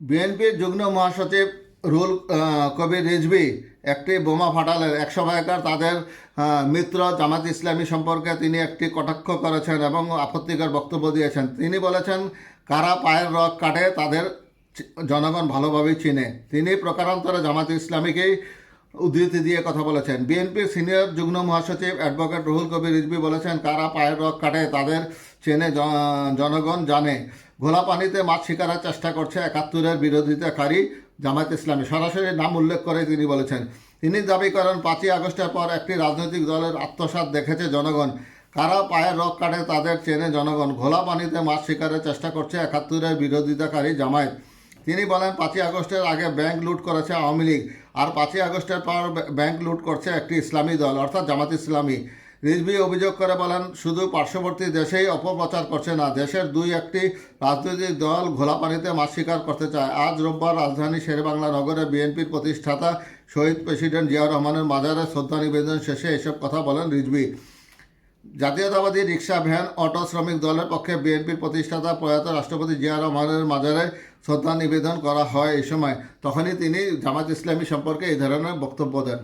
বিএনপির যুগ্ম মহাসচিব রুল কবি কবির রিজভি একটি বোমা ফাটালেন। এক সময়কার তাদের মিত্র জামাত ইসলামী সম্পর্কে তিনি একটি কটাক্ষ করেছেন এবং আপত্তিকর বক্তব্য দিয়েছেন। তিনি বলেছেন, কারা পায়ের রক কাটে তাদের জনগণ ভালোভাবেই চিনে। তিনি প্রকারান্তরে জামাত ইসলামীকেই উদ্ধৃতি দিয়ে কথা বলেছেন। বিএনপির সিনিয়র যুগ্ম মহাসচিব অ্যাডভোকেট রুহুল কবির রিজভি বলেছেন, কারা পায়ের রক কাটে তাদের চেনে জন- জনগণ জানে। ঘোলা পানিতে মাছ শিকারের চেষ্টা করছে একাত্তরের বিরোধিতাকারী জামায়াত ইসলামী। সরাসরি নাম উল্লেখ করে তিনি বলেছেন, তিনি দাবি করেন, পাঁচই আগস্টের পর একটি রাজনৈতিক দলের আত্মসাৎ দেখেছে জনগণ। কারা পায়ের রক কাটে তাদের চেনে জনগণ। ঘোলা পানিতে মাছ শিকারের চেষ্টা করছে একাত্তরের বিরোধিতাকারী জামায়াত। তিনি বলেন, পাঁচই আগস্টের আগে ব্যাংক লুট করেছে আওয়ামী লীগ, আর পাঁচই আগস্টের পর ব্য- ব্যাংক লুট করছে একটি ইসলামী দল, অর্থাৎ জামাত ইসলামী। রিজভি অভিযোগ করে বলেন, শুধু পার্শ্ববর্তী দেশেই অপপ্রচার করছে না, দেশের দুই একটি রাজনৈতিক দল ঘোলা পানিতে মাছ শিকার করতে চায়। আজ রোববার রাজধানী শেরেবাংলা নগরে বিএনপির প্রতিষ্ঠাতা শহীদ প্রেসিডেন্ট জিয়া রহমানের মাজারে শ্রদ্ধা নিবেদন শেষে এসব কথা বলেন রিজভি। জাতীয়তাবাদী রিক্সা, ভ্যান, অটো শ্রমিক দলের পক্ষে বিএনপির প্রতিষ্ঠাতা প্রয়াত রাষ্ট্রপতি জিয়া রহমানের মাজারে শ্রদ্ধা নিবেদন করা হয় এই সময়। তখনই তিনি জামাত ইসলামী সম্পর্কে এই ধরনের বক্তব্য দেন।